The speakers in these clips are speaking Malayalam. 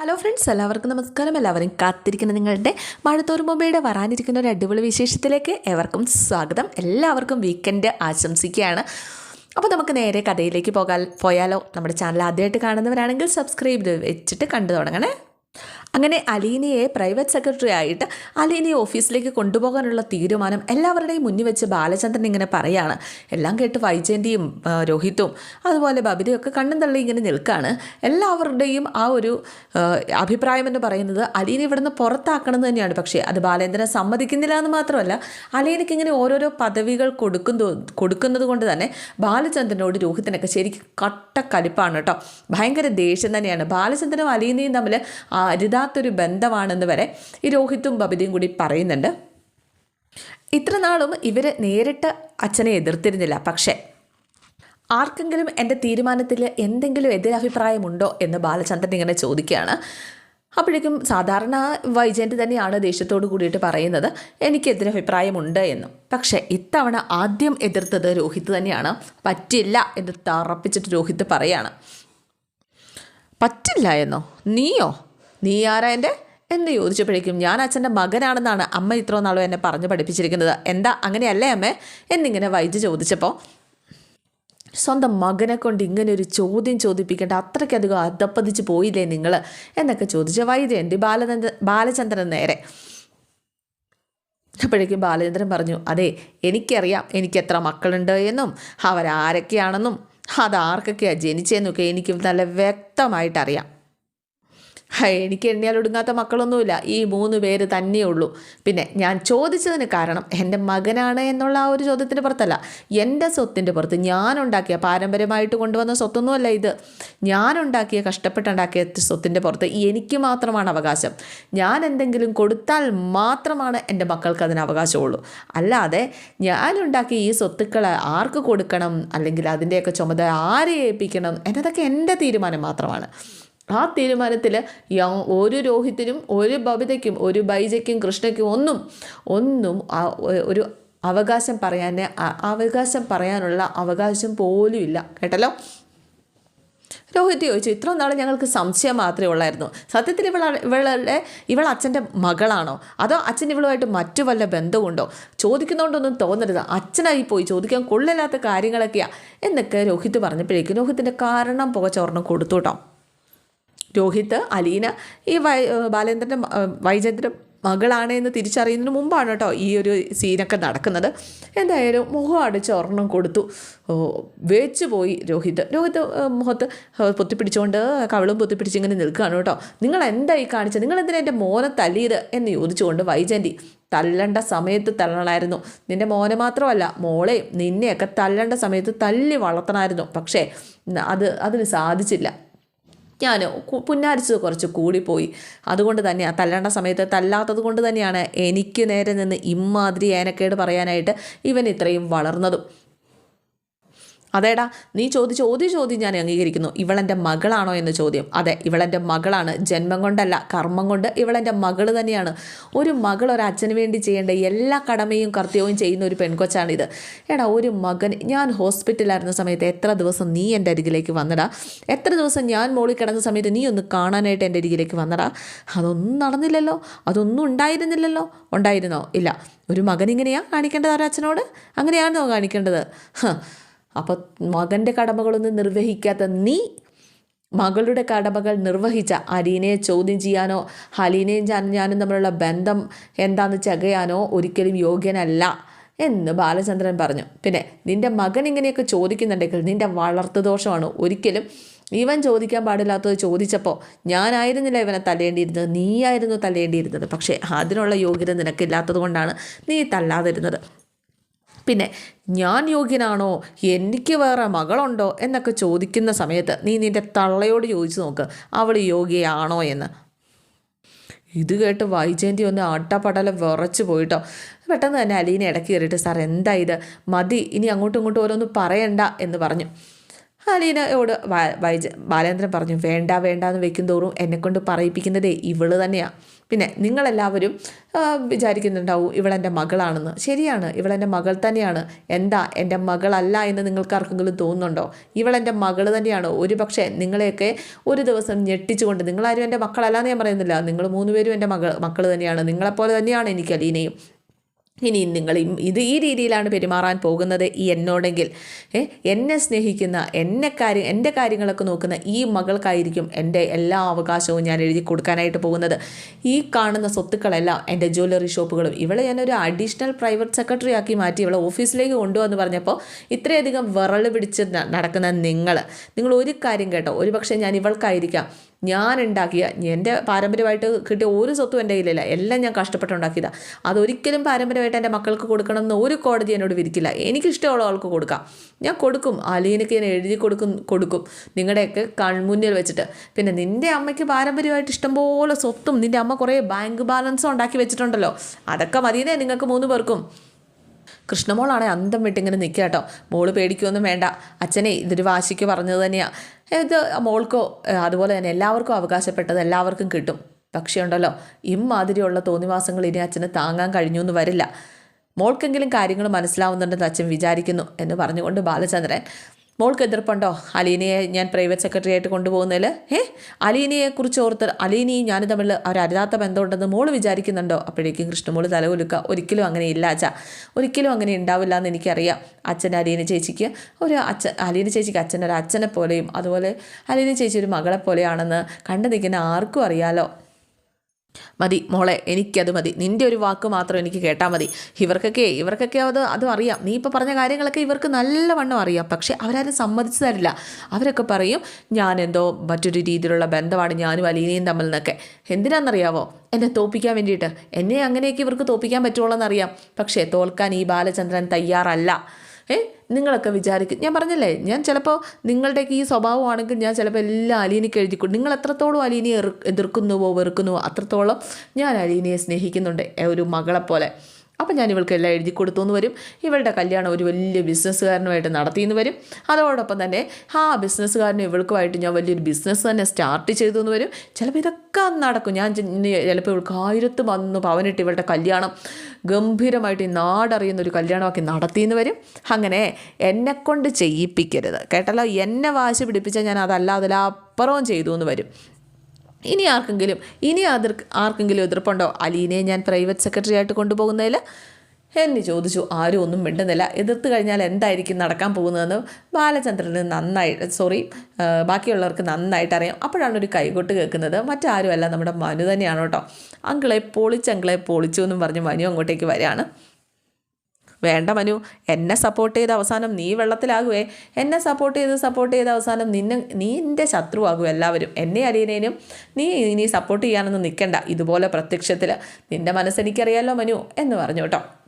ഹലോ ഫ്രണ്ട്സ് എല്ലാവർക്കും നമസ്കാരം. എല്ലാവരും കാത്തിരിക്കുന്ന നിങ്ങളുടെ മഴത്തോറുമ്പയുടെ വരാനിരിക്കുന്ന ഒരു അടിപൊളി വിശേഷത്തിലേക്ക് ഏവർക്കും സ്വാഗതം. എല്ലാവർക്കും വീക്കെൻഡ് ആശംസിക്കുകയാണ്. അപ്പോൾ നമുക്ക് നേരെ കഥയിലേക്ക് പോകാൻ പോയാലോ. നമ്മുടെ ചാനൽ ആദ്യമായിട്ട് കാണുന്നവരാണെങ്കിൽ സബ്സ്ക്രൈബ് വെച്ചിട്ട് കണ്ടു തുടങ്ങണേ. അങ്ങനെ അലീനയെ പ്രൈവറ്റ് സെക്രട്ടറി ആയിട്ട് അലീനയെ ഓഫീസിലേക്ക് കൊണ്ടുപോകാനുള്ള തീരുമാനം എല്ലാവരുടെയും മുന്നിൽ വെച്ച് ബാലചന്ദ്രൻ ഇങ്ങനെ പറയാണ്. എല്ലാം കേട്ട് വൈജയന്തിയും രോഹിത്തും അതുപോലെ ബബിതയും ഒക്കെ കണ്ണും തള്ളി ഇങ്ങനെ നിൽക്കുകയാണ് എല്ലാവരുടെയും ആ ഒരു ആ, അഭിപ്രായം എന്ന് പറയുന്നത് അലീന ഇവിടുന്ന് പുറത്താക്കണം എന്ന് തന്നെയാണ്. പക്ഷേ അത് ബാലേന്ദ്രൻ സമ്മതിക്കുന്നില്ല എന്ന് മാത്രമല്ല അലീനയ്ക്ക് ഇങ്ങനെ ഓരോരോ പദവികൾ കൊടുക്കുന്നു കൊടുക്കുന്നത് കൊണ്ട് തന്നെ ബാലചന്ദ്രനോട് രോഹിത്തിനൊക്കെ ശരിക്കും കട്ട കലിപ്പാണ് കേട്ടോ. ഭയങ്കര ദേഷ്യം തന്നെയാണ്. ബാലചന്ദ്രനും അലീനയും തമ്മിൽ അരുതാത്തൊരു ബന്ധമാണെന്ന് വരെ ഈ രോഹിത്തും ബബിതയും കൂടി പറയുന്നുണ്ട്. ഇത്ര നാളും ഇവർ നേരിട്ട് അച്ഛനെ എതിർത്തിരുന്നില്ല. പക്ഷേ ആർക്കെങ്കിലും എന്റെ തീരുമാനത്തിൽ എന്തെങ്കിലും എതിരഭിപ്രായമുണ്ടോ എന്ന് ബാലചന്ദ്രൻ ഇങ്ങനെ ചോദിക്കുകയാണ്. അപ്പോഴേക്കും സാധാരണ വൈജയന്തി തന്നെയാണ് ദേഷ്യത്തോട് കൂടിയിട്ട് പറയുന്നത്. എനിക്ക് എതിരഭിപ്രായമുണ്ട് എന്നും. പക്ഷേ ഇത്തവണ ആദ്യം എതിർത്തത് രോഹിത് തന്നെയാണ്. പറ്റില്ല എന്ന് തറപ്പിച്ചിട്ട് രോഹിത് പറയാണ്. പറ്റില്ല എന്നോ? നീയോ? നീ ആരാ എന്റെ? എന്ന് ചോദിച്ചപ്പോഴേക്കും ഞാൻ അച്ഛന്റെ മകനാണെന്നാണ് അമ്മ ഇത്രയും നാളും എന്നെ പറഞ്ഞു പഠിപ്പിച്ചിരിക്കുന്നത്. എന്താ അങ്ങനെയല്ലേ അമ്മേ? എന്നിങ്ങനെ വൈദ്യു ചോദിച്ചപ്പോൾ സ്വന്തം മകനെ കൊണ്ട് ഇങ്ങനെ ഒരു ചോദ്യം ചോദിപ്പിക്കേണ്ട അത്രയ്ക്കധികം അധപ്പതിച്ച് പോയില്ലേ നിങ്ങൾ എന്നൊക്കെ ചോദിച്ച വൈദ്യന്റെ ബാലചന്ദ്ര ബാലചന്ദ്രൻ നേരെ. അപ്പോഴേക്കും ബാലചന്ദ്രൻ പറഞ്ഞു അതെ എനിക്കറിയാം എനിക്ക് എത്ര മക്കളുണ്ട് എന്നും അവരാരൊക്കെയാണെന്നും അതാർക്കൊക്കെയാണ് ജനിച്ചതെന്നൊക്കെ എനിക്ക് നല്ല വ്യക്തമായിട്ടറിയാം. എനിക്ക് എണ്ണിയാൽ ഒടുങ്ങാത്ത മക്കളൊന്നുമില്ല. ഈ മൂന്ന് പേര് തന്നെ ഉള്ളൂ. പിന്നെ ഞാൻ ചോദിച്ചതിന് കാരണം എന്റെ മകനാണ് എന്നുള്ള ആ ഒരു ചോദ്യത്തിന്റെ പുറത്തല്ല. എന്റെ സ്വത്തിന്റെ പുറത്ത് ഞാനുണ്ടാക്കിയ പാരമ്പര്യമായിട്ട് കൊണ്ടുവന്ന സ്വത്തൊന്നുമല്ല ഇത്. ഞാനുണ്ടാക്കിയ കഷ്ടപ്പെട്ടുണ്ടാക്കിയ സ്വത്തിന്റെ പുറത്ത് എനിക്ക് മാത്രമാണ് അവകാശം. ഞാൻ എന്തെങ്കിലും കൊടുത്താൽ മാത്രമാണ് എന്റെ മക്കൾക്ക് അതിന് അവകാശമുള്ളൂ. അല്ലാതെ ഞാനുണ്ടാക്കിയ ഈ സ്വത്തുക്കൾ ആർക്ക് കൊടുക്കണം? അല്ലെങ്കിൽ അതിന്റെയൊക്കെ ചുമതല ആരെ ഏൽപ്പിക്കണം? എന്നതൊക്കെ എന്റെ തീരുമാനം മാത്രമാണ്. ആ തീരുമാനത്തിൽ ഒരു രോഹിത്തിനും ഒരു ബബിതയ്ക്കും ഒരു ബൈജയ്ക്കും കൃഷ്ണയ്ക്കും ഒന്നും ഒന്നും ഒരു അവകാശം പറയാൻ അവകാശം പറയാനുള്ള അവകാശം പോലും ഇല്ല. കേട്ടല്ലോ? രോഹിത് ചോദിച്ചു ഇത്ര നാൾ ഞങ്ങൾക്ക് സംശയം മാത്രമേ ഉള്ളായിരുന്നു. സത്യത്തിൽ ഇവൾ ഇവളുടെ ഇവൾ അച്ഛന്റെ മകളാണോ? അതോ അച്ഛൻ ഇവളുമായിട്ട് മറ്റു വല്ല ബന്ധമുണ്ടോ ചോദിക്കുന്നതുകൊണ്ടൊന്നും തോന്നരുത്. അച്ഛനായി പോയി ചോദിക്കാൻ കൊള്ളില്ലാത്ത കാര്യങ്ങളൊക്കെയാണ് എന്നൊക്കെ രോഹിത് പറഞ്ഞപ്പോഴേക്കും രോഹിത്തിന്റെ കാരണം പുകച്ചോർണം കൊടുത്തു കേട്ടോ. രോഹിത് അലീന ഈ വൈ ബാലേന്ദ്രന്റെ വൈചന്ദ്രൻ മകളാണ് എന്ന് തിരിച്ചറിയുന്നതിന് മുമ്പാണ് കേട്ടോ ഈ ഒരു സീനൊക്കെ നടക്കുന്നത്. എന്തായാലും മുഖം അടിച്ച് ഒരെണ്ണം കൊടുത്തു. വേച്ചു പോയി രോഹിത്. രോഹിത് മുഖത്ത് പൊത്തിപ്പിടിച്ചുകൊണ്ട് കവളും പൊത്തിപ്പിടിച്ച് ഇങ്ങനെ നിൽക്കുകയാണ് കേട്ടോ. നിങ്ങൾ എന്തായി കാണിച്ചത്? നിങ്ങൾ എന്തിനാ എന്റെ മോനെ തല്ലിയത്? എന്ന് ചോദിച്ചുകൊണ്ട് വൈജന്തി തല്ലണ്ട സമയത്ത് തല്ലണമായിരുന്നു നിന്റെ മോനെ മാത്രമല്ല മോളെയും നിന്നെയൊക്കെ തല്ലണ്ട സമയത്ത് തല്ലി വളർത്തണമായിരുന്നു പക്ഷേ അത് അതിന് സാധിച്ചില്ല. ഞാൻ പുന്നാരിച്ച് കുറച്ച് കൂടിപ്പോയി. അതുകൊണ്ട് തന്നെയാണ് തല്ലേണ്ട സമയത്ത് തല്ലാത്തത് കൊണ്ട് തന്നെയാണ് എനിക്ക് നേരെ നിന്ന് ഇമ്മാതിരി ഏനക്കേട് പറയാനായിട്ട് ഇവൻ ഇത്രയും വളർന്നതും. അതേടാ നീ ചോദിച്ച ഒരു ചോദ്യം ഞാൻ അംഗീകരിക്കുന്നു. ഇവളെന്റെ മകളാണോ എന്ന ചോദ്യം. അതെ ഇവളെന്റെ മകളാണ്. ജന്മം കൊണ്ടല്ല കർമ്മം കൊണ്ട് ഇവളെന്റെ മകൾ തന്നെയാണ്. ഒരു മകൾ ഒരു അച്ഛന് വേണ്ടി ചെയ്യേണ്ട എല്ലാ കടമയും കർത്തവ്യവും ചെയ്യുന്ന ഒരു പെൺകൊച്ചാണിത്. എടാ ഒരു മകൻ ഞാൻ ഹോസ്പിറ്റലായിരുന്ന സമയത്ത് എത്ര ദിവസം നീ എന്റെ അരികിലേക്ക് വന്നടാ? എത്ര ദിവസം ഞാൻ മോളിൽ കിടന്ന സമയത്ത് നീ ഒന്ന് കാണാനായിട്ട് എന്റെ അരികിലേക്ക് വന്നടാ? അതൊന്നും നടന്നില്ലല്ലോ. അതൊന്നും ഉണ്ടായിരുന്നില്ലല്ലോ. ഉണ്ടായിരുന്നോ? ഇല്ല. ഒരു മകൻ ഇങ്ങനെയാണ് കാണിക്കേണ്ടത് ഒരു അച്ഛനോട്? അങ്ങനെയാണോ കാണിക്കേണ്ടത്? അപ്പോൾ മകന്റെ കടമകളൊന്നും നിർവഹിക്കാത്ത നീ മകളുടെ കടമകൾ നിർവഹിച്ച അലീനയെ ചോദ്യം ചെയ്യാനോ ഹലീനയും ഞാനും തമ്മിലുള്ള ബന്ധം എന്താണെന്ന് ചകയാനോ ഒരിക്കലും യോഗ്യനല്ല എന്ന് ബാലചന്ദ്രൻ പറഞ്ഞു. പിന്നെ നിന്റെ മകൻ ഇങ്ങനെയൊക്കെ ചോദിക്കുന്നുണ്ടെങ്കിൽ നിന്റെ വളർത്തു ദോഷമാണ്? ഒരിക്കലും ഇവൻ ചോദിക്കാൻ പാടില്ലാത്തത് ചോദിച്ചപ്പോൾ ഞാനായിരുന്നില്ല ഇവനെ തല്ലേണ്ടിയിരുന്നത് നീയായിരുന്നു തല്ലേണ്ടിയിരുന്നത്. പക്ഷേ അതിനുള്ള യോഗ്യത നിനക്കില്ലാത്തത് കൊണ്ടാണ് നീ തല്ലാതിരുന്നത്. പിന്നെ ഞാൻ യോഗ്യനാണോ? എനിക്ക് വേറെ മകളുണ്ടോ? എന്നൊക്കെ ചോദിക്കുന്ന സമയത്ത് നീ നിന്റെ തള്ളയോട് ചോദിച്ചു നോക്ക് അവൾ യോഗ്യയാണോ? എന്ന്. ഇത് കേട്ട് വൈജയന്തി ഒന്ന് അട്ടപ്പടല വിറച്ചു പോയിട്ടോ. പെട്ടെന്ന് തന്നെ അലീനെ ഇടയ്ക്ക് കയറിയിട്ട് സാർ എന്താ ഇത്? മതി ഇനി അങ്ങോട്ടും ഇങ്ങോട്ടും ഓരോന്ന് പറയണ്ട എന്ന് പറഞ്ഞു. അലീനയോട് വൈജ ബാലേന്ദ്രൻ പറഞ്ഞു വേണ്ട വേണ്ട എന്ന് വെക്കും തോറും എന്നെക്കൊണ്ട് പറയിപ്പിക്കുന്നതേ ഇവൾ തന്നെയാണ് പിന്നെ നിങ്ങളെല്ലാവരും വിചാരിക്കുന്നുണ്ടാവും ഇവളെന്റെ മകളാണെന്ന്. ശരിയാണ് ഇവളെന്റെ മകൾ തന്നെയാണ്. എന്താ എന്റെ മകളല്ല എന്ന് നിങ്ങൾക്ക് ആർക്കെങ്കിലും തോന്നുന്നുണ്ടോ? ഇവളെന്റെ മകൾ തന്നെയാണ്. ഒരു പക്ഷേ നിങ്ങളെയൊക്കെ ഒരു ദിവസം ഞെട്ടിച്ചുകൊണ്ട് നിങ്ങളാരും എന്റെ മക്കളല്ല എന്ന് ഞാൻ പറയുന്നില്ല. നിങ്ങൾ മൂന്നുപേരും എന്റെ മകൾ മക്കൾ തന്നെയാണ്. നിങ്ങളെപ്പോലെ തന്നെയാണ് എനിക്ക് അലീനയും. ഇനി നിങ്ങൾ ഇത് ഈ രീതിയിലാണ് പെരുമാറാൻ പോകുന്നത്. ഈ എന്നോടെങ്കിൽ എന്നെ സ്നേഹിക്കുന്ന എന്നെ കാര്യം എന്റെ കാര്യങ്ങളൊക്കെ നോക്കുന്ന ഈ മകൾക്കായിരിക്കും എന്റെ എല്ലാ അവകാശവും ഞാൻ എഴുതി കൊടുക്കാനായിട്ട് പോകുന്നത്. ഈ കാണുന്ന സ്വത്തുക്കളെല്ലാം എന്റെ ജ്വല്ലറി ഷോപ്പുകളും ഇവളെ ഞാനൊരു അഡീഷണൽ പ്രൈവറ്റ് സെക്രട്ടറി ആക്കി മാറ്റി ഇവളെ ഓഫീസിലേക്ക് കൊണ്ടുവന്ന് പറഞ്ഞപ്പോൾ ഇത്രയധികം വിറൾ പിടിച്ച് നടക്കുന്ന നിങ്ങൾ നിങ്ങൾ ഒരു കാര്യം കേട്ടോ ഒരുപക്ഷേ ഞാൻ ഇവൾക്കായിരിക്കാം. ഞാൻ ഉണ്ടാക്കിയ എന്റെ പാരമ്പര്യമായിട്ട് കിട്ടിയ ഒരു സ്വത്തും എന്റെ കയ്യിലില്ല. എല്ലാം ഞാൻ കഷ്ടപ്പെട്ടുണ്ടാക്കിയതാണ് അതൊരിക്കലും പാരമ്പര്യമായിട്ട് എന്റെ മക്കൾക്ക് കൊടുക്കണം എന്ന് ഒരു കോടതി എന്നോട് വിരിക്കില്ല എനിക്കിഷ്ടമുള്ള ആൾക്ക് കൊടുക്കാം. ഞാൻ കൊടുക്കും. അലീനക്ക് ഞാൻ എഴുതി കൊടുക്കും കൊടുക്കും. നിങ്ങളുടെയൊക്കെ കൺമുന്നിൽ വെച്ചിട്ട്. പിന്നെ നിന്റെ അമ്മയ്ക്ക് പാരമ്പര്യമായിട്ട് ഇഷ്ടംപോലെ സ്വത്തും നിന്റെ അമ്മ കുറേ ബാങ്ക് ബാലൻസും ഉണ്ടാക്കി വെച്ചിട്ടുണ്ടല്ലോ. അതൊക്കെ മതിയേ നിങ്ങൾക്ക് മൂന്ന് പേർക്കും. കൃഷ്ണമോളാണെ അന്തം വിട്ടിങ്ങനെ നിൽക്കുക കേട്ടോ. മോൾ പേടിക്കുമൊന്നും വേണ്ട. അച്ഛനെ ഇതൊരു വാശിക്ക് പറഞ്ഞത് തന്നെയാണ് ഇത് മോൾക്കോ അതുപോലെ തന്നെ എല്ലാവർക്കും അവകാശപ്പെട്ടത് എല്ലാവർക്കും കിട്ടും. പക്ഷേ ഉണ്ടല്ലോ ഇമ്മാതിരിയുള്ള തോന്നിവാസങ്ങൾ ഇനി അച്ഛന് താങ്ങാൻ കഴിഞ്ഞു എന്ന് വരില്ല. മോൾക്കെങ്കിലും കാര്യങ്ങൾ മനസ്സിലാവുന്നുണ്ടെന്ന് അച്ഛൻ വിചാരിക്കുന്നു എന്ന് പറഞ്ഞുകൊണ്ട് ബാലചന്ദ്രൻ മോൾക്ക് എതിർപ്പുണ്ടോ? അലീനയെ ഞാൻ പ്രൈവറ്റ് സെക്രട്ടറി ആയിട്ട് കൊണ്ടുപോകുന്നതിൽ ഏ അലീനയെക്കുറിച്ച് ഓർത്ത് അലീനയും ഞാനും തമ്മിൽ ഒരു അരുതാത്ത ബന്ധമുണ്ടെന്ന് മോൾ വിചാരിക്കുന്നുണ്ടോ? അപ്പോഴേക്കും കൃഷ്ണമോൾ തലകുലുക്കുക ഒരിക്കലും അങ്ങനെ ഇല്ല അച്ഛ. ഒരിക്കലും അങ്ങനെ ഉണ്ടാവില്ല എന്ന് എനിക്കറിയാം. അച്ഛൻ അലീന ചേച്ചിക്ക് ഒരു അച്ഛൻ അലീന ചേച്ചിക്ക് അച്ഛൻ ഒരു അച്ഛനെ പോലെയും അതുപോലെ അലീന ചേച്ചി ഒരു മകളെ പോലെയാണെന്ന് കണ്ടു നിൽക്കുന്ന ആർക്കും അറിയാലോ. മതി മോളെ എനിക്കത് മതി. നിന്റെ ഒരു വാക്ക് മാത്രം എനിക്ക് കേട്ടാൽ മതി. ഇവർക്കൊക്കെ ഇവർക്കൊക്കെ അത് അതും അറിയാം. നീ ഇപ്പോൾ പറഞ്ഞ കാര്യങ്ങളൊക്കെ ഇവർക്ക് നല്ലവണ്ണം അറിയാം. പക്ഷേ അവരാരും സമ്മതിച്ചു തരില്ല. അവരൊക്കെ പറയും ഞാൻ എന്തോ മറ്റൊരു രീതിയിലുള്ള ബന്ധമാണ് ഞാനും അലീനയും തമ്മിൽ നിന്നൊക്കെ എന്തിനാണെന്നറിയാവോ എന്നെ തോപ്പിക്കാൻ വേണ്ടിയിട്ട്. എന്നെ അങ്ങനെയൊക്കെ ഇവർക്ക് തോപ്പിക്കാൻ പറ്റുള്ളൂ എന്നറിയാം പക്ഷേ തോൽക്കാൻ ഈ ബാലചന്ദ്രൻ തയ്യാറല്ല. ഏ? നിങ്ങളൊക്കെ വിചാരിക്കും. ഞാൻ പറഞ്ഞല്ലേ ഞാൻ ചിലപ്പോൾ നിങ്ങളുടെയൊക്കെ ഈ സ്വഭാവമാണെങ്കിൽ ഞാൻ ചിലപ്പോൾ എല്ലാം അലീനയ്ക്ക് എഴുതിക്കും നിങ്ങൾ എത്രത്തോളം അലീനയെ എതിർക്കുന്നുവോ വെറുക്കുന്നുവോ അത്രത്തോളം ഞാൻ അലീനയെ സ്നേഹിക്കുന്നുണ്ട്. ഒരു മകളെപ്പോലെ. അപ്പം ഞാൻ ഇവൾക്കെല്ലാം എഴുതി കൊടുത്തു എന്ന് വരും. ഇവളുടെ കല്യാണം ഒരു വലിയ ബിസിനസ്സുകാരനുമായിട്ട് നടത്തിയെന്ന് വരും. അതോടൊപ്പം തന്നെ ആ ബിസിനസ്സുകാരനും ഇവൾക്കുമായിട്ട് ഞാൻ വലിയൊരു ബിസിനസ് തന്നെ സ്റ്റാർട്ട് ചെയ്തു എന്ന് വരും. ചിലപ്പോൾ ഇതൊക്കെ നടക്കും. ഞാൻ ചിലപ്പോൾ ഇവൾക്ക് ആയിരത്ത് വന്ന് പവനിട്ട് ഇവളുടെ കല്യാണം ഗംഭീരമായിട്ട് ഈ നാടറിയുന്ന ഒരു കല്യാണമാക്കി നടത്തിയെന്ന് വരും. അങ്ങനെ എന്നെക്കൊണ്ട് ചെയ്യിപ്പിക്കരുത്. കേട്ടല്ലോ? എന്നെ വാശി പിടിപ്പിച്ചാൽ ഞാൻ അതല്ല അതിലപ്പുറവും ചെയ്തു എന്ന് വരും. ഇനി ആർക്കെങ്കിലും ഇനി അതിർ ആർക്കെങ്കിലും എതിർപ്പുണ്ടോ? അലീനെ ഞാൻ പ്രൈവറ്റ് സെക്രട്ടറി ആയിട്ട് കൊണ്ടുപോകുന്നതിൽ എന്ന് ചോദിച്ചു ആരും ഒന്നും മിണ്ടുന്നില്ല. എതിർത്ത് കഴിഞ്ഞാൽ എന്തായിരിക്കും നടക്കാൻ പോകുന്നതെന്ന് ബാലചന്ദ്രന് നന്നായി സോറി ബാക്കിയുള്ളവർക്ക് നന്നായിട്ട് അറിയാം. അപ്പോഴാണ് ഒരു കൈകൊട്ട് കേൾക്കുന്നത്. മറ്റാരുമല്ല നമ്മുടെ മനു തന്നെയാണ് കേട്ടോ. അങ്കിളെ പൊളിച്ചങ്കിളെ പൊളിച്ചു എന്നും പറഞ്ഞ് മനു അങ്ങോട്ടേക്ക് വരികയാണ്. വേണ്ട മനു എന്നെ സപ്പോർട്ട് ചെയ്ത് അവസാനം നീ വെള്ളത്തിലാകുവേ. എന്നെ സപ്പോർട്ട് ചെയ്ത് സപ്പോർട്ട് ചെയ്ത് അവസാനം നിന്നെ നീ എന്റെ ശത്രുവാകും എല്ലാവരും. എന്നെ അലീനേനും നീ ഇനി സപ്പോർട്ട് ചെയ്യാനൊന്നും നിൽക്കണ്ട ഇതുപോലെ പ്രത്യക്ഷത്തിൽ നിന്റെ മനസ്സെനിക്കറിയാലോ മനു എന്ന് പറഞ്ഞു കേട്ടോ.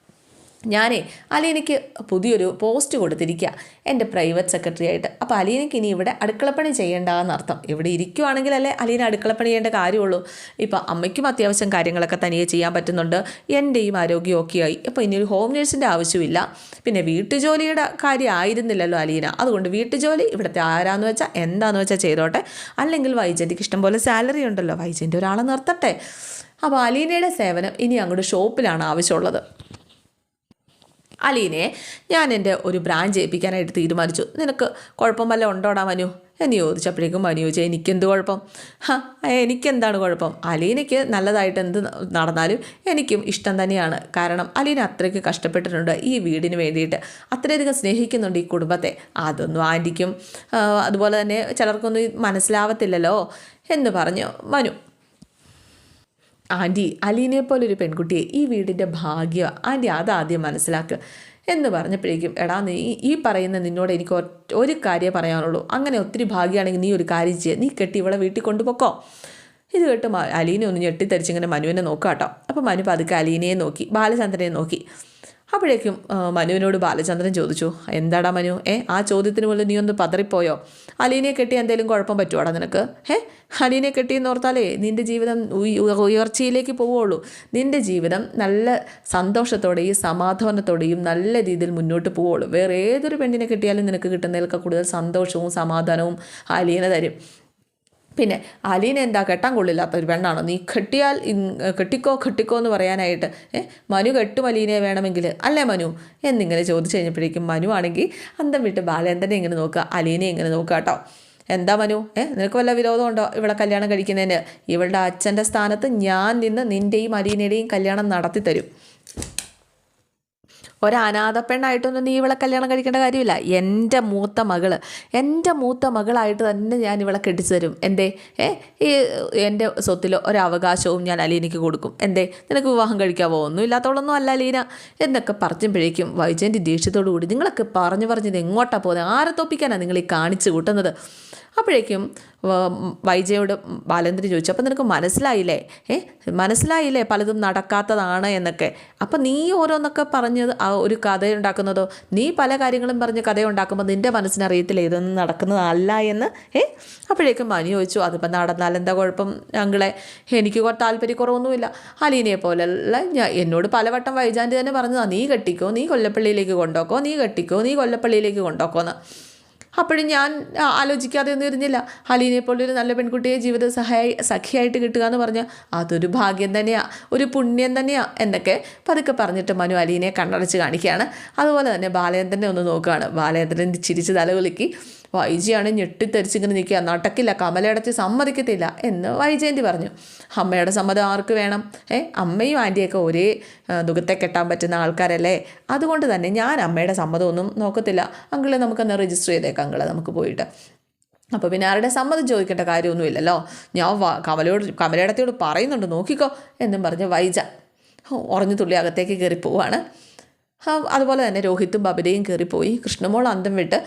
ഞാനേ അലീനയ്ക്ക് പുതിയൊരു പോസ്റ്റ് കൊടുത്തിരിക്കുക എന്റെ പ്രൈവറ്റ് സെക്രട്ടറി ആയിട്ട് അപ്പോൾ അലീനയ്ക്ക് ഇനി ഇവിടെ അടുക്കളപ്പണി ചെയ്യേണ്ടതെന്നർത്ഥം ഇവിടെ ഇരിക്കുവാണെങ്കിലല്ലേ അലീന അടുക്കളപ്പണി ചെയ്യേണ്ട കാര്യമുള്ളൂ. ഇപ്പോൾ അമ്മയ്ക്കും അത്യാവശ്യം കാര്യങ്ങളൊക്കെ തനിയെ ചെയ്യാൻ പറ്റുന്നുണ്ട്. എന്റെയും ആരോഗ്യം ആയി അപ്പോൾ ഇനി ഒരു ഹോം നേഴ്സിന്റെ ആവശ്യമില്ല. പിന്നെ വീട്ടുജോലിയുടെ കാര്യം ആയിരുന്നില്ലല്ലോ അലീന. അതുകൊണ്ട് വീട്ടുജോലി ഇവിടുത്തെ ആരാന്ന് വെച്ചാൽ എന്താണെന്ന് വെച്ചാൽ ചെയ്തോട്ടെ. അല്ലെങ്കിൽ വൈജന്റിക്ക് ഇഷ്ടം പോലെ സാലറി ഉണ്ടല്ലോ. വൈജന്റെ ഒരാളെ നിർത്തട്ടെ. അപ്പോൾ അലീനയുടെ സേവനം ഇനി അങ്ങോട്ട് ഷോപ്പിലാണ് ആവശ്യമുള്ളത്. അലീനെ ഞാൻ എന്റെ ഒരു ബ്രാഞ്ച് ഏൽപ്പിക്കാനായിട്ട് തീരുമാനിച്ചു. നിനക്ക് കുഴപ്പം വല്ല ഉണ്ടോടാ മനു? എന്ന് ചോദിച്ചപ്പോഴേക്കും മനു ചോദിച്ചാൽ എനിക്കെന്ത് കുഴപ്പം? ഹാ എനിക്കെന്താണ് കുഴപ്പം? അലീനയ്ക്ക് നല്ലതായിട്ട് എന്ത് നടന്നാലും എനിക്കും ഇഷ്ടം തന്നെയാണ്. കാരണം അലീന അത്രയ്ക്ക് കഷ്ടപ്പെട്ടിട്ടുണ്ട് ഈ വീടിന് വേണ്ടിയിട്ട്. അത്രയധികം സ്നേഹിക്കുന്നുണ്ട് ഈ കുടുംബത്തെ. അതൊന്നും ആന്റിക്കും അതുപോലെ തന്നെ ചിലർക്കൊന്നും മനസ്സിലാവത്തില്ലല്ലോ എന്ന് പറഞ്ഞു മനു. ആന്റി അലീനെ പോലൊരു പെൺകുട്ടിയെ ഈ വീടിന്റെ ഭാഗ്യം ആന്റി അതാദ്യം മനസ്സിലാക്കുക എന്ന് പറഞ്ഞപ്പോഴേക്കും എടാ നീ ഈ പറയുന്ന നിന്നോട് എനിക്ക് ഒരു കാര്യം പറയാനുള്ളൂ. അങ്ങനെ ഒത്തിരി ഭാഗ്യമാണെങ്കിൽ നീ ഒരു കാര്യം ചെയ്യുക നീ കെട്ടി ഇവളെ വീട്ടിൽ കൊണ്ടുപോക്കോ. ഇത് കേട്ട് അലീനെ ഒന്ന് ഞെട്ടിത്തരിച്ചിങ്ങനെ മനുവിനെ നോക്കാം കേട്ടോ അപ്പോൾ മനു പതുക്കെ അലീനയെ നോക്കി ബാലചന്ദ്രനെ നോക്കി. അപ്പോഴേക്കും മനുവിനോട് ബാലചന്ദ്രൻ ചോദിച്ചു എന്താടാ മനു? ഏ ആ ചോദ്യത്തിന് പോലും നീ ഒന്ന് പതറിപ്പോയോ? അലീനെ കെട്ടി എന്തെങ്കിലും കുഴപ്പം പറ്റുവാടാ നിനക്ക്? ഏ അലീനെ കെട്ടിയെന്ന് ഓർത്താലേ നിന്റെ ജീവിതം ഉയർച്ചയിലേക്ക് പോവുള്ളൂ നിന്റെ ജീവിതം നല്ല സന്തോഷത്തോടെയും സമാധാനത്തോടെയും നല്ല രീതിയിൽ മുന്നോട്ട് പോവുള്ളൂ വേറെ ഏതൊരു പെണ്ണിനെ കിട്ടിയാലും നിനക്ക് കിട്ടുന്നതിലൊക്കെ കൂടുതൽ സന്തോഷവും സമാധാനവും അലീന തരും. പിന്നെ അലീന എന്താ കെട്ടാൻ കൊള്ളില്ലാത്ത ഒരു പെണ്ണാണോ? നീ കെട്ടിയാൽ കെട്ടിക്കോ കെട്ടിക്കോ എന്ന് പറയാനായിട്ട് ഏ മനു കെട്ടും അലീനയെ വേണമെങ്കിൽ. അല്ലേ മനു? എന്നിങ്ങനെ ചോദിച്ചു കഴിഞ്ഞപ്പോഴേക്കും മനു ആണെങ്കിൽ അന്തം വിട്ട് ബാലേന്ദ്രനെ ഇങ്ങനെ നോക്കുക അലീനെ ഇങ്ങനെ നോക്കുക കേട്ടോ. എന്താ മനു? ഏ നിനക്ക് വല്ല വിരോധമുണ്ടോ ഇവിടെ കല്യാണം കഴിക്കുന്നതിന്? ഇവളുടെ അച്ഛന്റെ സ്ഥാനത്ത് ഞാൻ നിന്ന് നിന്റെയും അലീനയുടെയും കല്യാണം നടത്തി തരും ഒരനാഥ പെണ്ണായിട്ടൊന്നും നീ ഇവളെ കല്യാണം കഴിക്കേണ്ട കാര്യമില്ല. എന്റെ മൂത്ത മകൾ എന്റെ മൂത്ത മകളായിട്ട് തന്നെ ഞാൻ ഇവളെ കെട്ടിച്ചു തരും. എന്തേ? ഏ ഈ എന്റെ സ്വത്തിൽ ഒരവകാശവും ഞാൻ അലീനയ്ക്ക് കൊടുക്കും. എന്തേ? നിനക്ക് വിവാഹം കഴിക്കാവോ? ഒന്നും ഇല്ലാത്തവളൊന്നും അല്ല അലീന. എന്നൊക്കെ പറഞ്ഞപ്പോഴേക്കും വൈജയന്റെ ദേഷ്യത്തോടു കൂടി നിങ്ങളൊക്കെ പറഞ്ഞു പറഞ്ഞത് എങ്ങോട്ടാണ് പോകുന്നത് ആരെ തോപ്പിക്കാനാണ് നിങ്ങൾ ഈ കാണിച്ചു കൂട്ടുന്നത്? അപ്പോഴേക്കും വൈജയോട് ബാലേന്ദ്രൻ ചോദിച്ചു അപ്പം നിനക്ക് മനസ്സിലായില്ലേ? ഏ മനസ്സിലായില്ലേ പലതും നടക്കാത്തതാണ് എന്നൊക്കെ? അപ്പം നീ ഓരോന്നൊക്കെ പറഞ്ഞത് ആ ഒരു കഥ ഉണ്ടാക്കുന്നതോ? നീ പല കാര്യങ്ങളും പറഞ്ഞ് കഥ ഉണ്ടാക്കുമ്പോൾ നിന്റെ മനസ്സിനറിയത്തില്ല ഇതൊന്നും നടക്കുന്നതല്ല എന്ന്? ഏ? അപ്പോഴേക്കും മനു ചോദിച്ചു അതിപ്പോൾ നടന്നാൽ എന്താ കുഴപ്പം ഞങ്ങളെ എനിക്ക് കുറ താല്പര്യക്കുറവൊന്നുമില്ല. അലീനയെ പോലെയല്ല ഞാൻ എന്നോട് പലവട്ടം വൈജാന്റെ തന്നെ പറഞ്ഞതാണ് നീ കെട്ടിക്കോ നീ കൊല്ലപ്പള്ളിയിലേക്ക് കൊണ്ടോക്കോ നീ കെട്ടിക്കോ നീ കൊല്ലപ്പള്ളിയിലേക്ക് കൊണ്ടോക്കോന്ന് അപ്പോഴും ഞാൻ ആലോചിക്കാതെ ഒന്നും ഇരുന്നില്ല. അലീനെ പോലൊരു നല്ല പെൺകുട്ടിയെ ജീവിത സഹായി സഖിയായിട്ട് കിട്ടുക എന്ന് പറഞ്ഞാൽ അതൊരു ഭാഗ്യം തന്നെയാണ് ഒരു പുണ്യം തന്നെയാണ് എന്നൊക്കെ പതുക്കെ പറഞ്ഞിട്ട് മനു അലീനെ കണ്ണടച്ച് കാണിക്കുകയാണ്. അതുപോലെ തന്നെ ബാലേന്ദ്രനെ ഒന്ന് നോക്കുകയാണ് ബാലേന്ദ്രൻ ചിരിച്ച് തലകുലുക്കി വൈജയാണ് ഞെട്ടിത്തെറിച്ചിങ്ങനെ നിൽക്കുക. നടക്കില്ല കമലയടച്ച് സമ്മതിക്കത്തില്ല എന്ന് വൈജയന്തി പറഞ്ഞു. അമ്മയുടെ സമ്മതം ആർക്ക് വേണം? ഏ അമ്മയും ആന്റിയൊക്കെ ഒരേ ദുഃഖത്തെ കെട്ടാൻ പറ്റുന്ന ആൾക്കാരല്ലേ. അതുകൊണ്ട് തന്നെ ഞാൻ അമ്മയുടെ സമ്മതമൊന്നും നോക്കത്തില്ല. അങ്കിളെ നമുക്കൊന്ന് രജിസ്റ്റർ ചെയ്തേക്കാം അങ്കിളെ നമുക്ക് പോയിട്ട്. അപ്പോൾ പിന്നെ ആരുടെ സമ്മതം ചോദിക്കേണ്ട കാര്യമൊന്നുമില്ലല്ലോ. ഞാൻ കമലയോട് കമലയിടത്തോട് പറയുന്നുണ്ട് നോക്കിക്കോ എന്നും പറഞ്ഞ് വൈജ ഉറഞ്ഞു തുള്ളി അകത്തേക്ക് കയറി പോവാണ് അതുപോലെ തന്നെ രോഹിത്തും ബബിതയും കയറിപ്പോയി. കൃഷ്ണമോൾ അന്തം വിട്ട്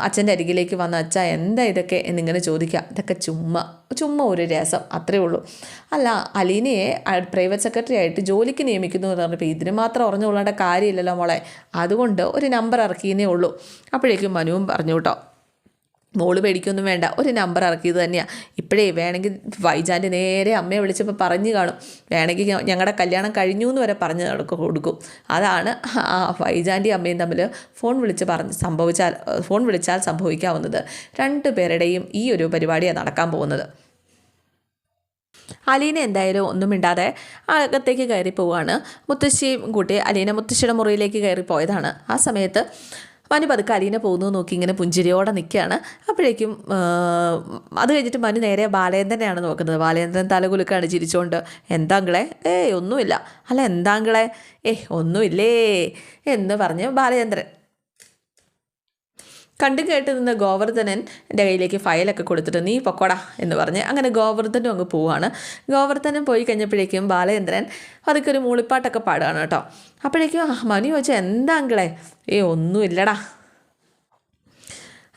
അച്ഛന്റെ അരികിലേക്ക് വന്ന അച്ഛ എന്താ ഇതൊക്കെ? എന്നിങ്ങനെ ചോദിക്കുക. ഇതൊക്കെ ചുമ്മാ ചുമ്മാ ഒരു രസം. അത്രേ ഉള്ളൂ. അല്ല അലീനയെ പ്രൈവറ്റ് സെക്രട്ടറി ആയിട്ട് ജോലിക്ക് നിയമിക്കുന്നു എന്ന് പറഞ്ഞപ്പോൾ ഇതിന് മാത്രം ഉറഞ്ഞു കൊള്ളേണ്ട കാര്യമില്ലല്ലോ മോളെ. അതുകൊണ്ട് ഒരു നമ്പർ ഇറക്കിയേ ഉള്ളൂ. അപ്പോഴേക്കും മനുവും പറഞ്ഞു കേട്ടോ മോൾ പേടിക്കൊന്നും വേണ്ട. ഒരു നമ്പർ ഇറക്കിയത് തന്നെയാണ് ഇപ്പോഴേ വേണമെങ്കിൽ വൈജാന്റെ നേരെ അമ്മയെ വിളിച്ചപ്പോൾ പറഞ്ഞു കാണും. വേണമെങ്കിൽ ഞങ്ങളുടെ കല്യാണം കഴിഞ്ഞു എന്ന് വരെ പറഞ്ഞ് നടക്കും കൊടുക്കും. അതാണ് ആ വൈജാന്റെയും അമ്മയും തമ്മിൽ ഫോൺ വിളിച്ച് പറഞ്ഞ് സംഭവിച്ചാൽ ഫോൺ വിളിച്ചാൽ സംഭവിക്കാവുന്നത്. രണ്ടു പേരുടെയും ഈ ഒരു പരിപാടിയാണ് നടക്കാൻ പോകുന്നത്. അലീന എന്തായാലും ഒന്നും മിണ്ടാതെ അകത്തേക്ക് കയറി പോവുകയാണ് മുത്തശ്ശിയും കൂട്ടി അലീന മുത്തശ്ശിയുടെ മുറിയിലേക്ക് കയറി പോയതാണ്. ആ സമയത്ത് മനു പതുക്കെ അലീന പോകുന്നു നോക്കി ഇങ്ങനെ പുഞ്ചിരിയോടെ നിൽക്കുകയാണ് അപ്പോഴേക്കും അത് കഴിഞ്ഞിട്ട് മനു നേരെ ബാലേന്ദ്രനെയാണ് നോക്കുന്നത്. ബാലേന്ദ്രൻ തലകുലുക്കാണ് ചിരിച്ചുകൊണ്ട് എന്താങ്കളെ ഏയ് ഒന്നുമില്ല. അല്ല എന്താങ്കളെ ഏഹ് ഒന്നുമില്ലേ? എന്ന് പറഞ്ഞ് ബാലചന്ദ്രൻ കണ്ടു കേട്ട് നിന്ന് ഗോവർദ്ധനൻ എന്റെ കയ്യിലേക്ക് ഫയലൊക്കെ കൊടുത്തിട്ട് നീ പൊക്കോടാ എന്ന് പറഞ്ഞ് അങ്ങനെ ഗോവർദ്ധനും അങ്ങ് പോവാണ്. ഗോവർദ്ധനൻ പോയി കഴിഞ്ഞപ്പോഴേക്കും ബാലചന്ദ്രൻ അതൊക്കെ ഒരു മൂളിപ്പാട്ടൊക്കെ പാടുകയാണ് കേട്ടോ. അപ്പോഴേക്കും മനു ചോദിച്ചാൽ എന്താ അങ്കിളെ? ഏ ഒന്നുമില്ലടാ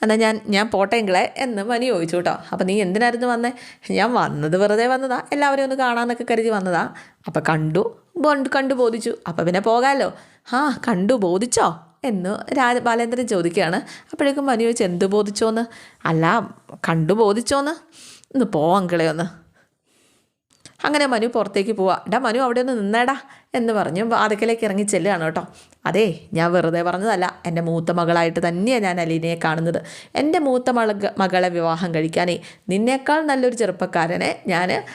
എന്നാൽ ഞാൻ ഞാൻ പോട്ടെങ്കിളെ എന്ന് മനു ചോദിച്ചു കേട്ടോ. അപ്പോൾ നീ എന്തിനായിരുന്നു വന്നേ? ഞാൻ വന്നത് വെറുതെ വന്നതാ. എല്ലാവരെയും ഒന്ന് കാണാമെന്നൊക്കെ കരുതി വന്നതാ. അപ്പോൾ കണ്ടു കണ്ടു ബോധിച്ചു. അപ്പോൾ പിന്നെ പോകാമല്ലോ ആ കണ്ടു ബോധിച്ചോ? എന്ന് രാജ ബാലേന്ദ്രൻ ചോദിക്കുകയാണ്. അപ്പോഴേക്കും മനു ചോദിച്ചു എന്ത് ബോധിച്ചോന്ന്? അല്ല കണ്ടു ബോധിച്ചോന്ന്. ഒന്ന് പോ അങ്കിളെ ഒന്ന്. അങ്ങനെ മനു പുറത്തേക്ക് പോവാ. ഡാ മനു അവിടെ ഒന്ന് നിന്നേടാ എന്ന് പറഞ്ഞു. വാതിക്കലേക്ക് ഇറങ്ങി ചെല്ലുകയാണ് കേട്ടോ. അതേ ഞാൻ വെറുതെ പറഞ്ഞതല്ല. എന്റെ മൂത്ത മകളായിട്ട് തന്നെയാണ് ഞാൻ അലീനയെ കാണുന്നത്. എന്റെ മൂത്ത മകളെ വിവാഹം കഴിക്കാനേ നിന്നേക്കാൾ നല്ലൊരു ചെറുപ്പക്കാരനെ ഞാൻ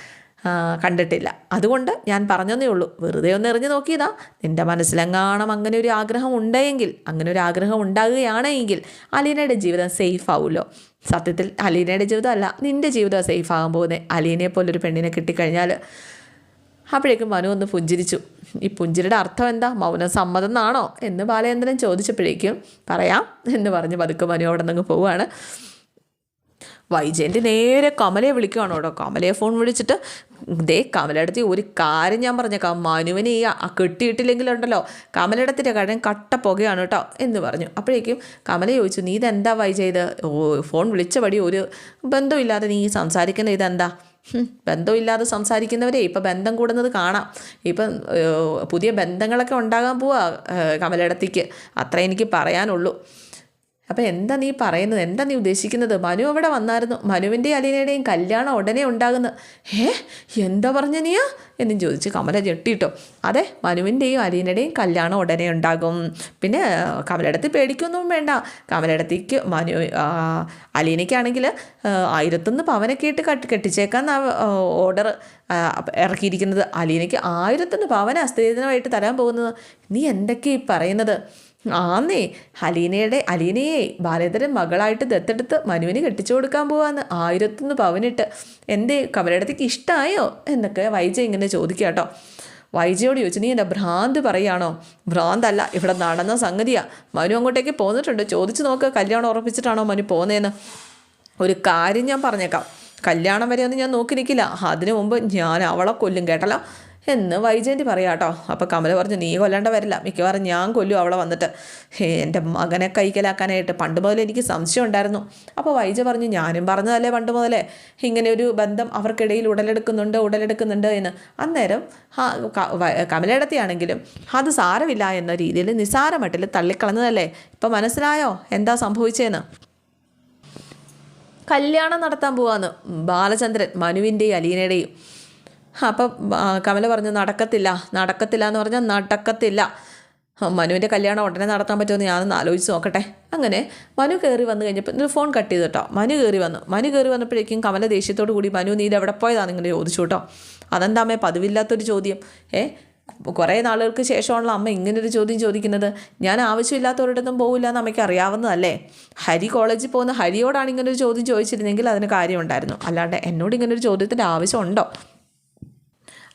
കണ്ടിട്ടില്ല. അതുകൊണ്ട് ഞാൻ പറഞ്ഞതേ ഉള്ളൂ. വെറുതെ ഒന്ന് എറിഞ്ഞു നോക്കിയതാ. നിന്റെ മനസ്സിലെങ്ങാണം അങ്ങനെ ഒരു ആഗ്രഹം ഉണ്ടെങ്കിൽ അങ്ങനെ ഒരു ആഗ്രഹം ഉണ്ടാകുകയാണെങ്കിൽ അലീനയുടെ ജീവിതം സേഫ് ആവുമല്ലോ സത്യത്തിൽ അലീനയുടെ ജീവിതമല്ല നിന്റെ ജീവിതം സേഫ് ആകാൻ പോകുന്നത് അലീനയെ പോലൊരു പെണ്ണിനെ കിട്ടിക്കഴിഞ്ഞാൽ അപ്പോഴേക്കും മനു ഒന്ന് പുഞ്ചിരിച്ചു. ഈ പുഞ്ചിരിയുടെ അർത്ഥം എന്താ? മൗനം സമ്മതം എന്നാണോ? എന്ന് ബാലചന്ദ്രൻ ചോദിച്ചപ്പോഴേക്കും പറയാം എന്ന് പറഞ്ഞ് പതുക്കെ മനു അവിടെ നിന്ന് പോവുകയാണ് വൈജയന്റെ നേരെ കമലയെ വിളിക്കുകയാണ് കേട്ടോ. കമലയെ ഫോൺ വിളിച്ചിട്ട് ദേ കമലയിടത്തി ഒരു കാര്യം ഞാൻ പറഞ്ഞേക്കാം മനുവിനെ ഈ കെട്ടിയിട്ടില്ലെങ്കിലുണ്ടല്ലോ. കമലയിടത്തിന്റെ കാര്യം കട്ട പുകയാണ് കേട്ടോ എന്ന് പറഞ്ഞു. അപ്പോഴേക്കും കമല ചോദിച്ചു നീ ഇതെന്താ വൈജ ഇത്? ഓ ഫോൺ വിളിച്ച പടി ഒരു ബന്ധമില്ലാതെ നീ സംസാരിക്കുന്ന ഇതെന്താ? ബന്ധമില്ലാതെ സംസാരിക്കുന്നവരെ ഇപ്പം ബന്ധം കൂടുന്നത് കാണാം. ഇപ്പം പുതിയ ബന്ധങ്ങളൊക്കെ ഉണ്ടാകാൻ പോവാ കമലയിടത്തേക്ക്. അത്ര എനിക്ക് പറയാനുള്ളൂ. അപ്പം എന്താ നീ പറയുന്നത്? എന്താ നീ ഉദ്ദേശിക്കുന്നത്? മനു അവിടെ വന്നായിരുന്നു. മനുവിന്റെയും അലീനയുടെയും കല്യാണം ഉടനെ ഉണ്ടാകുന്നു. ഏ എന്താ പറഞ്ഞ നീയാ എന്നും ചോദിച്ച് കമല ഞെട്ടിട്ടോ അതെ മനുവിന്റെയും അലീനയുടെയും കല്യാണം ഉടനെ ഉണ്ടാകും. പിന്നെ കമലയിടത്ത് പേടിക്കൊന്നും വേണ്ട. കമലയിടത്തേക്ക് മനു അലീനയ്ക്കാണെങ്കിൽ ആയിരത്തൊന്ന് പവനൊക്കെ ഇട്ട് കട്ട് കെട്ടിച്ചേക്കാൻ ഓർഡർ ഇറക്കിയിരിക്കുന്നത്. അലീനയ്ക്ക് ആയിരത്തൊന്ന് പവന അസ്ഥിരമായിട്ട് തരാൻ പോകുന്നത്. നീ എന്തൊക്കെയാ ഈ പറയുന്നത്? ആന്നേ ഹലീനയുടെ അലീനയെ ബാലേന്ദ്രൻ മകളായിട്ട് ദത്തെടുത്ത് മനുവിന് കെട്ടിച്ചു കൊടുക്കാൻ പോവാന്ന് ആയിരത്തൊന്ന് പവനിട്ട്. എന്തേ കമലയിടത്തേക്ക് ഇഷ്ടമായോ എന്നൊക്കെ വൈജ ഇങ്ങനെ ചോദിക്കുക കേട്ടോ വൈജയോട് ചോദിച്ചു നീ എന്റെ ഭ്രാന്ത് പറയാണോ? ഭ്രാന്തല്ല ഇവിടെ നടന്ന സംഗതിയാ. മനു അങ്ങോട്ടേക്ക് പോന്നിട്ടുണ്ട്. ചോദിച്ചു നോക്ക് കല്യാണം ഉറപ്പിച്ചിട്ടാണോ മനു പോന്നേന്ന്. ഒരു കാര്യം ഞാൻ പറഞ്ഞേക്കാം. കല്യാണം വരെ ഒന്നും ഞാൻ നോക്കി നിൽക്കില്ല അതിനു മുമ്പ് ഞാൻ അവളെ കൊല്ലും കേട്ടല്ലോ? എന്ന് വൈജയന്തി പറയാം കേട്ടോ. അപ്പോൾ കമല പറഞ്ഞു നീ കൊല്ലാണ്ട് വരില്ല. മിക്കവാറും ഞാൻ കൊല്ലു അവളെ വന്നിട്ട്. എന്റെ മകനെ കൈക്കലാക്കാനായിട്ട് പണ്ട് മുതലേ എനിക്ക് സംശയം ഉണ്ടായിരുന്നു. അപ്പോൾ വൈജ പറഞ്ഞു ഞാനും പറഞ്ഞതല്ലേ പണ്ട് മുതലേ. ഇങ്ങനെ ഒരു ബന്ധം അവർക്കിടയിൽ ഉടലെടുക്കുന്നുണ്ട് ഉടലെടുക്കുന്നുണ്ട് എന്ന്. അന്നേരം കമലയിടത്തെയാണെങ്കിലും അത് സാരമില്ല എന്ന രീതിയിൽ നിസാരമട്ടിൽ തള്ളിക്കളഞ്ഞതല്ലേ? ഇപ്പം മനസ്സിലായോ? എന്താ സംഭവിച്ചതെന്ന് കല്യാണം നടത്താൻ പോവാന്ന് ബാലചന്ദ്രൻ മനുവിന്റെയും അലീനയുടെയും അപ്പം കമല പറഞ്ഞു നടക്കത്തില്ല നടക്കത്തില്ല എന്ന് പറഞ്ഞാൽ നടക്കത്തില്ല മനുവിന്റെ കല്യാണം ഉടനെ നടത്താൻ പറ്റുമെന്ന് ഞാനൊന്ന് ആലോചിച്ച് നോക്കട്ടെ. അങ്ങനെ മനു കയറി വന്നു കഴിഞ്ഞപ്പോൾ ഇത് ഫോൺ കട്ട് ചെയ്തു കേട്ടോ. മനു കയറി വന്നു. മനു കയറി വന്നപ്പോഴേക്കും കമല ദേഷ്യത്തോടു കൂടി മനു നീ എവിടെ പോയതാണ് ഇങ്ങനെ ചോദിച്ചു കേട്ടോ. അതെന്താമേ പതിവില്ലാത്തൊരു ചോദ്യം. ഏ കുറേ നാളുകൾക്ക് ശേഷമാണല്ലോ അമ്മ ഇങ്ങനൊരു ചോദ്യം ചോദിക്കുന്നത്. ഞാൻ ആവശ്യമില്ലാത്തവരോടൊന്നും പോകില്ല എന്ന് അമ്മയ്ക്ക് അറിയാവുന്നതല്ലേ. ഹരി കോളേജിൽ പോകുന്ന ഹരിയോടാണ് ഇങ്ങനൊരു ചോദ്യം ചോദിച്ചിരുന്നെങ്കിൽ അതിന് കാര്യമുണ്ടായിരുന്നു. അല്ലാണ്ട് എന്നോട് ഇങ്ങനൊരു ചോദ്യത്തിന്റെ ആവശ്യമുണ്ടോ?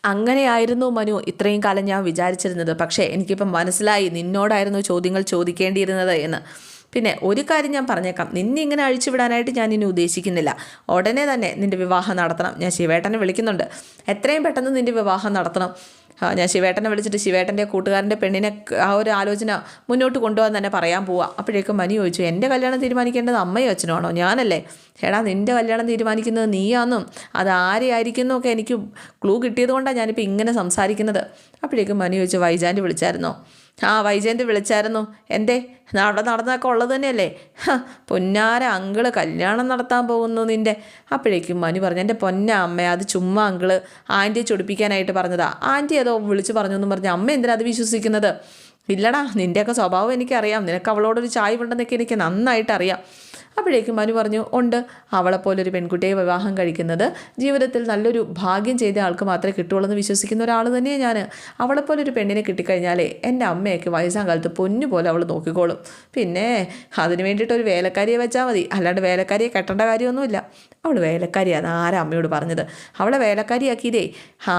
അങ്ങനെയായിരുന്നു മനു ഇത്രയും കാലം ഞാൻ വിചാരിച്ചിരുന്നത്. പക്ഷേ എനിക്കിപ്പം മനസ്സിലായി നിന്നോടായിരുന്നു ചോദ്യങ്ങൾ ചോദിക്കേണ്ടിയിരുന്നത് എന്ന്. പിന്നെ ഒരു കാര്യം ഞാൻ പറഞ്ഞേക്കാം. നിന്നെ ഇങ്ങനെ അഴിച്ചുവിടാനായിട്ട് ഞാൻ ഇനി ഉദ്ദേശിക്കുന്നില്ല. ഉടനെ തന്നെ നിന്റെ വിവാഹം നടത്തണം. ഞാൻ ശിവേട്ടനെ വിളിക്കുന്നുണ്ട്. എത്രയും പെട്ടെന്ന് നിന്റെ വിവാഹം നടത്തണം. ഞാൻ ശിവേട്ടനെ വിളിച്ചിട്ട് ശിവേട്ടന്റെ കൂട്ടുകാരന്റെ പെണ്ണിനെ ആ ഒരു ആലോചന മുന്നോട്ട് കൊണ്ടുപോകാൻ തന്നെ പറയാൻ പോവാം. അപ്പോഴേക്കും മനു ചോദിച്ചു എന്റെ കല്യാണം തീരുമാനിക്കേണ്ടത് അമ്മയും അച്ഛനുമാണോ? ഞാനല്ലേ. എടാ നിന്റെ കല്യാണം തീരുമാനിക്കുന്നത് നീയാന്നും. അത് ആരെയായിരിക്കും ഒക്കെ എനിക്ക് ക്ലൂ കിട്ടിയത് കൊണ്ടാണ് ഞാനിപ്പോൾ ഇങ്ങനെ സംസാരിക്കുന്നത്. അപ്പോഴേക്കും മനു ചോദിച്ചു വൈജാന്റെ വിളിച്ചായിരുന്നോ? ആ വൈജയന്തി വിളിച്ചായിരുന്നു. എന്തേ അവിടെ നടന്നൊക്കെ ഉള്ളത് തന്നെയല്ലേ? പൊന്നാര അങ്കിൾ കല്യാണം നടത്താൻ പോകുന്നു നിന്റെ അപ്പോഴേക്കും മനു പറഞ്ഞു എന്റെ പൊന്ന അമ്മ അത് ചുമ്മാ അങ്കിൾ ആന്റിയെ ചൊടിപ്പിക്കാനായിട്ട് പറഞ്ഞതാ. ആന്റി ഏതോ വിളിച്ച് പറഞ്ഞു എന്ന് പറഞ്ഞു അമ്മ എന്തിനാ അത് വിശ്വസിക്കുന്നത്? ഇല്ലടാ നിന്റെയൊക്കെ സ്വഭാവം എനിക്കറിയാം. നിനക്ക് അവളോടൊരു ചായ ഉണ്ടെന്നൊക്കെ എനിക്ക് നന്നായിട്ട് അറിയാം അപ്പോഴേക്കും മനു പറഞ്ഞു ഉണ്ട്. അവളെപ്പോലൊരു പെൺകുട്ടിയെ വിവാഹം കഴിക്കുന്നത് ജീവിതത്തിൽ നല്ലൊരു ഭാഗ്യം ചെയ്ത ആൾക്ക് മാത്രമേ കിട്ടുള്ളൂ എന്ന് വിശ്വസിക്കുന്ന ഒരാൾ തന്നെയാണ് ഞാൻ അവളെപ്പോലൊരു പെണ്ണിനെ കിട്ടിക്കഴിഞ്ഞാലേ എന്റെ അമ്മയൊക്കെ വയസ്സാം കാലത്ത് പൊന്നു പോലെ അവൾ നോക്കിക്കോളും. പിന്നെ അതിന് വേണ്ടിയിട്ട് ഒരു വേലക്കാരിയെ വെച്ചാൽ മതി. അല്ലാണ്ട് വേലക്കാരിയെ കെട്ടേണ്ട കാര്യമൊന്നുമില്ല. അവൾ വേലക്കാരിയാണ് ആരാ അമ്മയോട് പറഞ്ഞത്? അവളെ വേലക്കാരിയാക്കിയതേ ആ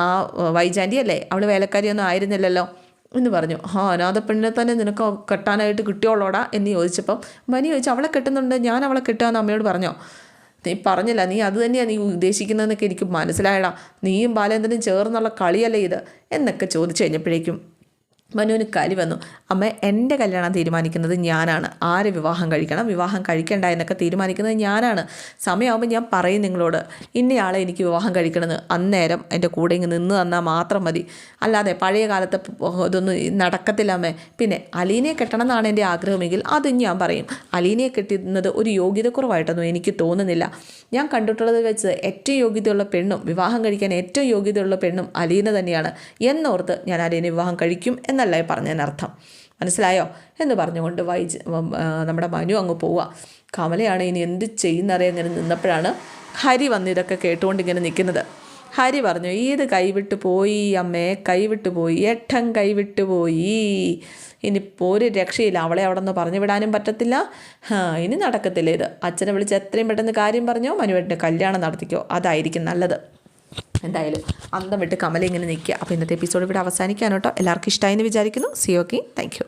വൈജാന്റി അല്ലേ അവൾ വേലക്കാരിയൊന്നും ആയിരുന്നില്ലല്ലോ. എന്ന് പറഞ്ഞു. ആ അനാഥ പെണ്ണിനെ തന്നെ നിനക്ക് കെട്ടാനായിട്ട് കിട്ടിയോളോടാ? എന്ന് ചോദിച്ചപ്പം മനി ചോദിച്ചു അവളെ കെട്ടുന്നുണ്ട് ഞാൻ അവളെ കെട്ടുകയെന്ന് അമ്മയോട് പറഞ്ഞോ. നീ പറഞ്ഞില്ല നീ അത് തന്നെയാണ് നീ ഉദ്ദേശിക്കുന്നതെന്നൊക്കെ എനിക്ക് മനസ്സിലായടാ. നീയും ബാലേന്ദ്രനും ചേർന്നുള്ള കളിയല്ലേ ഇത്? എന്നൊക്കെ ചോദിച്ചു കഴിഞ്ഞപ്പോഴേക്കും മനുവിന് കലി വന്നു. അമ്മ എന്റെ കല്യാണം തീരുമാനിക്കുന്നത് ഞാനാണ്. ആരെ വിവാഹം കഴിക്കണം? വിവാഹം കഴിക്കണ്ട എന്നൊക്കെ തീരുമാനിക്കുന്നത് ഞാനാണ്. സമയമാകുമ്പോൾ ഞാൻ പറയും നിങ്ങളോട് ഇന്നയാളെ എനിക്ക് വിവാഹം കഴിക്കണമെന്ന്. അന്നേരം എന്റെ കൂടെ ഇങ്ങ് നിന്ന് തന്നാൽ മാത്രം മതി. അല്ലാതെ പഴയ കാലത്തെ ഇതൊന്നും നടക്കത്തില്ല അമ്മേ. പിന്നെ അലീനയെ കെട്ടണം എന്നാണ് എന്റെ ആഗ്രഹമെങ്കിൽ അത് ഞാൻ പറയും. അലീനയെ കെട്ടുന്നത് ഒരു യോഗ്യതക്കുറവായിട്ടൊന്നും എനിക്ക് തോന്നുന്നില്ല. ഞാൻ കണ്ടിട്ടുള്ളത് വെച്ച് ഏറ്റവും യോഗ്യതയുള്ള പെണ്ണും വിവാഹം കഴിക്കാൻ ഏറ്റവും യോഗ്യതയുള്ള പെണ്ണും അലീന തന്നെയാണ്. എന്നോർത്ത് ഞാൻ അലീനെ വിവാഹം കഴിക്കും എന്നല്ല പറഞ്ഞതിനർത്ഥം? മനസ്സിലായോ? എന്ന് പറഞ്ഞുകൊണ്ട് വൈജ് നമ്മുടെ മനു അങ്ങ് പോവുക. കമലയാണ് ഇനി എന്ത് ചെയ്യുന്നറിയാൻ ഇങ്ങനെ നിന്നപ്പോഴാണ് ഹരി വന്ന് ഇതൊക്കെ കേട്ടുകൊണ്ട് ഇങ്ങനെ നിൽക്കുന്നത്. ഹരി പറഞ്ഞു ഇത് കൈവിട്ട് പോയി അമ്മേ? കൈവിട്ട് പോയി. ഏട്ടൻ കൈവിട്ട് പോയി. ഇനിയിപ്പോൾ ഒരു രക്ഷയില്ല. അവളെ അവിടെ നിന്ന് പറഞ്ഞു വിടാനും പറ്റത്തില്ല. ഇനി നടക്കത്തില്ല ഇത്. അച്ഛനെ വിളിച്ച് എത്രയും പെട്ടെന്ന് കാര്യം പറഞ്ഞോ മനുവേട്ടന്റെ കല്യാണം നടത്തിക്കോ. അതായിരിക്കും നല്ലത്. എന്തായാലും അന്തം വിട്ട് കമലിങ്ങനെ നിൽക്കുക. അപ്പോൾ ഇന്നത്തെ എപ്പിസോഡ് ഇവിടെ അവസാനിക്കാനോട്ടോ എല്ലാവർക്കും ഇഷ്ടമായി എന്ന് വിചാരിക്കുന്നു. C okay thank